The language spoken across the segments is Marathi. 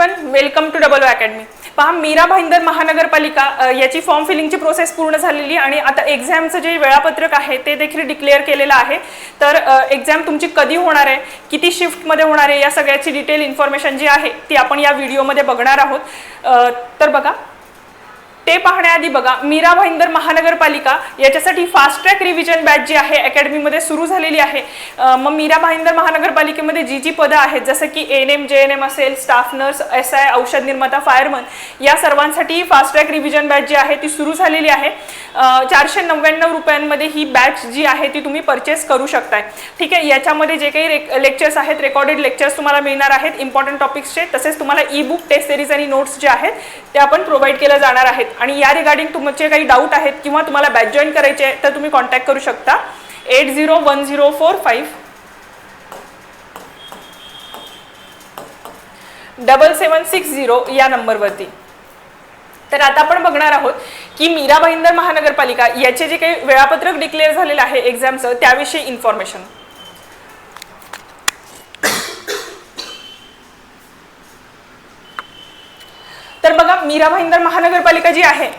Everyone welcome to double academy पहा मीरा भाईंदर महानगरपालिका याची फॉर्म फिलिंगची प्रोसेस पूर्ण झालेली आणि आता एक्झामचं जे वेळापत्रक आहे ते देखील डिक्लेअर केलेलं आहे. तर एक्झाम तुमची कधी होणार आहे किती शिफ्टमध्ये होणार आहे या सगळ्याची डिटेल इन्फॉर्मेशन जी आहे ती आपण या व्हिडिओमध्ये बघणार आहोत. तर बघा ते पाहण्याआधी बघा मीरा भाईंदर महानगरपालिका याच्यासाठी फास्ट ट्रॅक रिव्हिजन बॅच जी आहे अकॅडमीमध्ये सुरू झालेली आहे. मग मीरा भाईंदर महानगरपालिकेमध्ये जी जी पदं आहेत जसं की N M J N M असेल स्टाफ नर्स एस आय औषध निर्माता फायरमन या सर्वांसाठी फास्ट ट्रॅक रिव्हिजन बॅच जी आहे ती सुरू झालेली आहे. चारशे नव्याण्णव रुपयांमध्ये ही बॅच जी आहे ती तुम्ही परचेस करू शकताय. ठीक आहे याच्यामध्ये जे काही लेक्चर्स आहेत रेकॉर्डेड लेक्चर्स तुम्हाला मिळणार आहेत इम्पॉर्टंट टॉपिक्सचे तसेच तुम्हाला ई बुक टेस्ट सिरीज आणि नोट्स जे आहेत ते आपण प्रोव्हाइड केल्या जाणार आहेत. आणि या रिगार्डिंग तुमचे काही डाऊट आहेत किंवा तुम्हाला बॅच जॉईन करायचे आहे तर तुम्ही कॉन्टॅक्ट करू शकता. Eight zero one zero four five double seven six zero या नंबरवरती तर आता आपण बघणार आहोत की मीरा भाईंदर महानगरपालिका याचे जे काही वेळापत्रक डिक्लेअर झालेलं आहे एक्झामचं त्याविषयी इन्फॉर्मेशन तर बघा मीरा भाईंदर महानगरपालिका जी आहे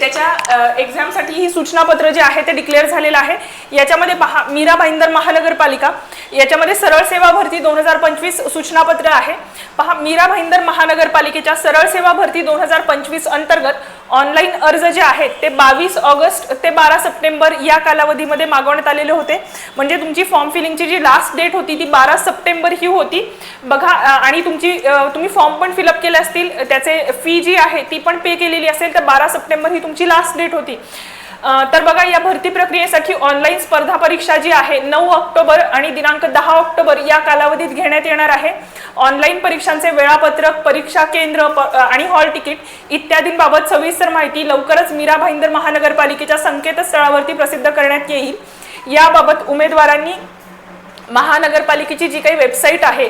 त्याच्या एक्झामसाठी ही सूचनापत्र जे आहे ते डिक्लेअर झालेलं आहे. याच्यामध्ये पहा मीरा भाईंदर महानगरपालिका याच्यामध्ये सरळ सेवा भरती दोन हजार पंचवीस सूचनापत्र आहे. पहा मीरा भाईंदर महानगरपालिकेच्या सरळ सेवा भरती दोन हजार पंचवीस अंतर्गत ऑनलाईन अर्ज जे आहेत ते बावीस ऑगस्ट ते बारा सप्टेंबर या कालावधीमध्ये मागवण्यात आलेले होते. म्हणजे तुमची फॉर्म फिलिंगची जी लास्ट डेट होती ती बारा सप्टेंबर ही होती. बघा आणि तुमची तुम्ही फॉर्म पण फिलअप केले असतील त्याचे फी जी आहे ती पण पे केलेली असेल तर बारा सप्टेंबर ही तुमची लास्ट डेट होती. तर बघा या भरती प्रक्रियेसाठी ऑनलाईन स्पर्धा परीक्षा जी आहे नऊ ऑक्टोबर आणि दिनांक दहा ऑक्टोबर या कालावधीत घेण्यात येणार आहे. ऑनलाईन परीक्षांचे वेळापत्रक परीक्षा केंद्र प- आणि हॉल तिकीट इत्यादींबाबत सविस्तर माहिती लवकरच मीरा भाईंदर महानगरपालिकेच्या संकेतस्थळावरती प्रसिद्ध करण्यात येईल. याबाबत उमेदवारांनी महानगरपालिकेची जी काही वेबसाईट आहे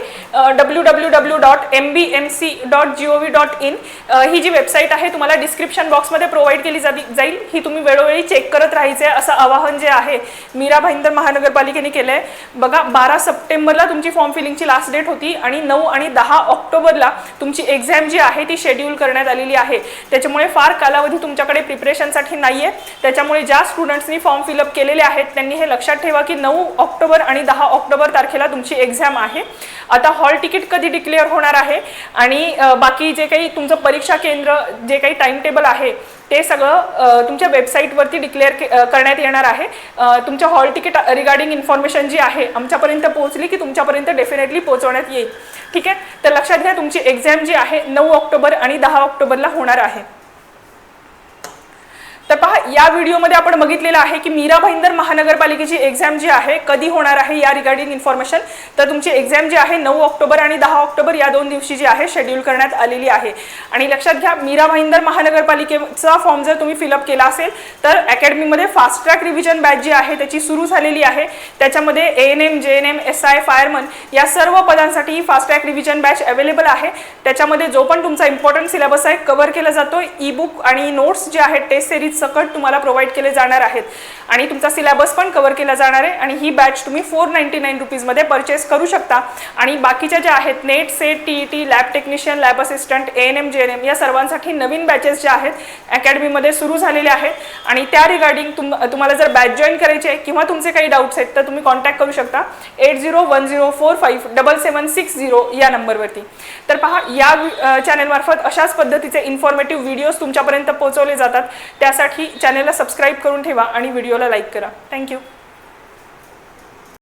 W W W dot M B M C dot G O V dot in ही जी वेबसाईट आहे तुम्हाला डिस्क्रिप्शन बॉक्समध्ये प्रोव्हाइड केली जा जाईल. ही तुम्ही वेळोवेळी चेक करत राहायचे असं आवाहन जे आहे मीरा भाईंदर महानगरपालिकेने केलं आहे बघा बारा सप्टेंबरला तुमची फॉर्म फिलिंगची लास्ट डेट होती आणि नऊ आणि दहा ऑक्टोबरला तुमची एक्झाम जी आहे ती शेड्यूल करण्यात आलेली आहे. त्याच्यामुळे फार कालावधी तुमच्याकडे प्रिपरेशनसाठी नाही आहे त्याच्यामुळे ज्या स्टुडंट्सनी फॉर्म फिलअप केलेले आहेत त्यांनी हे लक्षात ठेवा की नऊ ऑक्टोबर आणि दहा ऑक्टोबर ऑक्टोबर तारखेला तुमची एक्झाम आहे. आता हॉल तिकीट कधी डिक्लेअर होणार आहे? आणि बाकी जे काही तुमचं परीक्षा केंद्र जे काही टाइम टेबल आहे ते सगळं तुमच्या वेबसाईटवरती डिक्लेअर करण्यात येणार आहे. तुमच्या हॉल तिकीट रिगार्डिंग इन्फॉर्मेशन जी आहे आमच्यापर्यंत पोहोचली की तुमच्यापर्यंत डेफिनेटली पोहोचवण्यात येईल. ठीक आहे? तर लक्षात घ्या तुमची एक्झाम जी आहे नऊ ऑक्टोबर आणि दहा ऑक्टोबरला होणार आहे. तर पहा या व्हिडिओमध्ये आपण बघितलेलं आहे की मीरा भाईंदर महानगरपालिकेची एक्झाम जी आहे कधी होणार आहे या रिगार्डिंग इन्फॉर्मेशन तर तुमची एक्झाम जी आहे नऊ ऑक्टोबर आणि दहा ऑक्टोबर या दोन दिवशी जी आहे शेड्यूल करण्यात आलेली आहे. आणि लक्षात घ्या मीरा भाईंदर महानगरपालिकेचा फॉर्म जर तुम्ही फिलअप केला असेल तर अकॅडमीमध्ये फास्ट ट्रॅक रिव्हिजन बॅच जी आहे त्याची सुरू झालेली आहे. त्याच्यामध्ये A N M J N M S I fireman या सर्व पदांसाठी ही fast track revision batch available आहे. त्याच्यामध्ये जो पण तुमचा इम्पॉर्टंट सिलेबस आहे कव्हर केला जातो. ई बुक आणि नोट्स जे आहेत टेस्ट सिरीज सकट तुम्हाला प्रोव्हाइड केले जाणार आहेत. आणि तुमचा सिलेबस पण कव्हर केला जाणार आहे. आणि ही बॅच तुम्ही फोर नाईन्टी नाईन रुपीजमध्ये परचेस करू शकता. आणि बाकीच्या ज्या आहेत NET SET T E T lab technician lab assistant A N M J N M या सर्वांसाठी नवीन बॅचेस ज्या आहेत अकॅडमीमध्ये सुरू झालेल्या आहेत. आणि त्या रिगार्डिंग तुम तुम्हाला जर बॅच जॉईन करायची आहे किंवा तुमचे काही डाऊट्स आहेत तर तुम्ही कॉन्टॅक्ट करू शकता. Eight zero one zero four five double seven six zero या नंबरवरती. तर पहा या चॅनलमार्फत अशाच पद्धतीचे इन्फॉर्मेटिव्ह व्हिडिओज तुमच्यापर्यंत पोहोचवले जातात. त्यासाठी चॅनलला सबस्क्राईब करून ठेवा आणि व्हिडिओला लाईक करा. थँक्यू